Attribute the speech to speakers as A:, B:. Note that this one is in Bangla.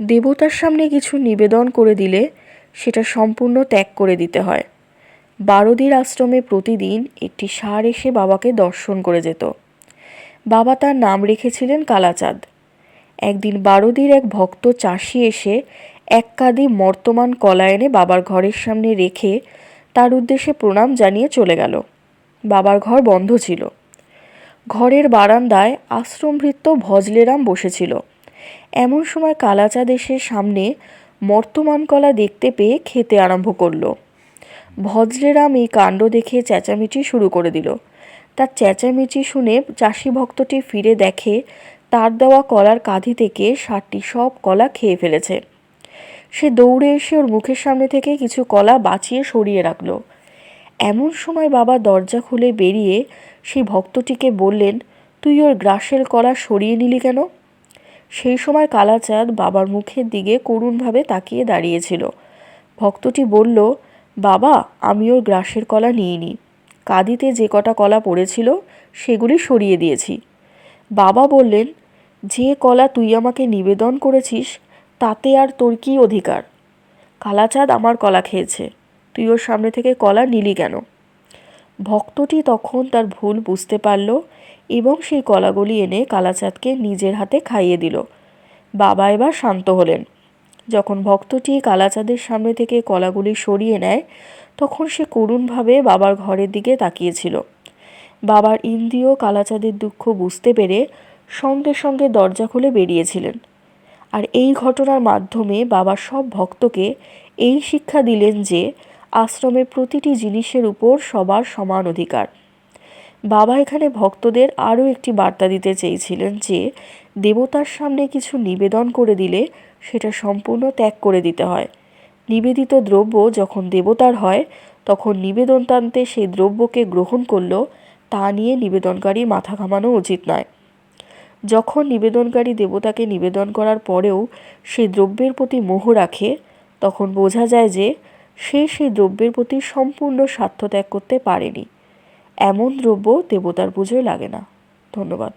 A: দেবতার সামনে কিছু নিবেদন করে দিলে সেটা সম্পূর্ণ ত্যাগ করে দিতে হয়। বারদির আশ্রমে প্রতিদিন একটি ষাঁড় এসে বাবাকে দর্শন করে যেত। বাবা তার নাম রেখেছিলেন কালাচাঁদ। একদিন বারদির এক ভক্ত চাষি এসে এক কাঁদি মর্তমান কলা এনে বাবার ঘরের সামনে রেখে তার উদ্দেশ্যে প্রণাম জানিয়ে চলে গেল। বাবার ঘর বন্ধ ছিল। ঘরের বারান্দায় আশ্রমভৃত্য ভজলেরাম বসেছিল। এমন সময় কালাচাঁদ এসে সামনে মর্তমান কলা দেখতে পেয়ে খেতে আরম্ভ করল। ভজ্রেরাম এই কাণ্ড দেখে চেঁচামেচি শুরু করে দিল। তার চেঁচামেচি শুনে চাষি ভক্তটি ফিরে দেখে তার দেওয়া কলার কাঁধি থেকে ষাটটি সব কলা খেয়ে ফেলেছে। সে দৌড়ে এসে ওর মুখের সামনে থেকে কিছু কলা বাঁচিয়ে সরিয়ে রাখল। এমন সময় বাবা দরজা খুলে বেরিয়ে সেই ভক্তটিকে বললেন, তুই ওর গ্রাসের কলা সরিয়ে নিলি কেন? সেই সময় কালাচাঁদ বাবার মুখের দিকে করুণভাবে তাকিয়ে দাঁড়িয়েছিল। ভক্তটি বলল, বাবা, আমি ওর গ্রাসের কলা নিইনি। কাঁদিতে যে কটা কলা পড়েছিল, সেগুলি সরিয়ে দিয়েছি। বাবা বললেন, যে কলা তুই আমাকে নিবেদন করেছিস, তাতে আর তোর কী অধিকার? কালাচাঁদ আমার কলা খেয়েছে। তুই ওর সামনে থেকে কলা নিলি কেন? ভক্তটি তখন তার ভুল বুঝতে পারল এবং সেই কলাগুলি এনে কালাচাঁদকে নিজের হাতে খাইয়ে দিল। বাবা এবার শান্ত হলেন। যখন ভক্তটি কালাচাঁদের সামনে থেকে কলাগুলি সরিয়ে নেয়, তখন সে করুণভাবে বাবার ঘরের দিকে তাকিয়েছিল। বাবার ইন্দ্রিয় কালাচাঁদের দুঃখ বুঝতে পেরে সঙ্গে সঙ্গে দরজা খুলে বেরিয়েছিলেন। আর এই ঘটনার মাধ্যমে বাবা সব ভক্তকে এই শিক্ষা দিলেন যে আশ্রমের প্রতিটি জিনিসের উপর সবার সমান অধিকার। বাবা এখানে ভক্তদের আরও একটি বার্তা দিতে চেয়েছিলেন যে, দেবতার সামনে কিছু নিবেদন করে দিলে সেটা সম্পূর্ণ ত্যাগ করে দিতে হয়। নিবেদিত দ্রব্য যখন দেবতার হয়, তখন নিবেদন টানতে সেই দ্রব্যকে গ্রহণ করল, তা নিয়ে নিবেদনকারী মাথা ঘামানো উচিত নয়। যখন নিবেদনকারী দেবতাকে নিবেদন করার পরেও সেই দ্রব্যের প্রতি মোহ রাখে, তখন বোঝা যায় যে সে সেই দ্রব্যের প্রতি সম্পূর্ণ স্বার্থ ত্যাগ করতে পারেনি। এমন দ্রব্য দেবতার পুজোয় লাগে না। ধন্যবাদ।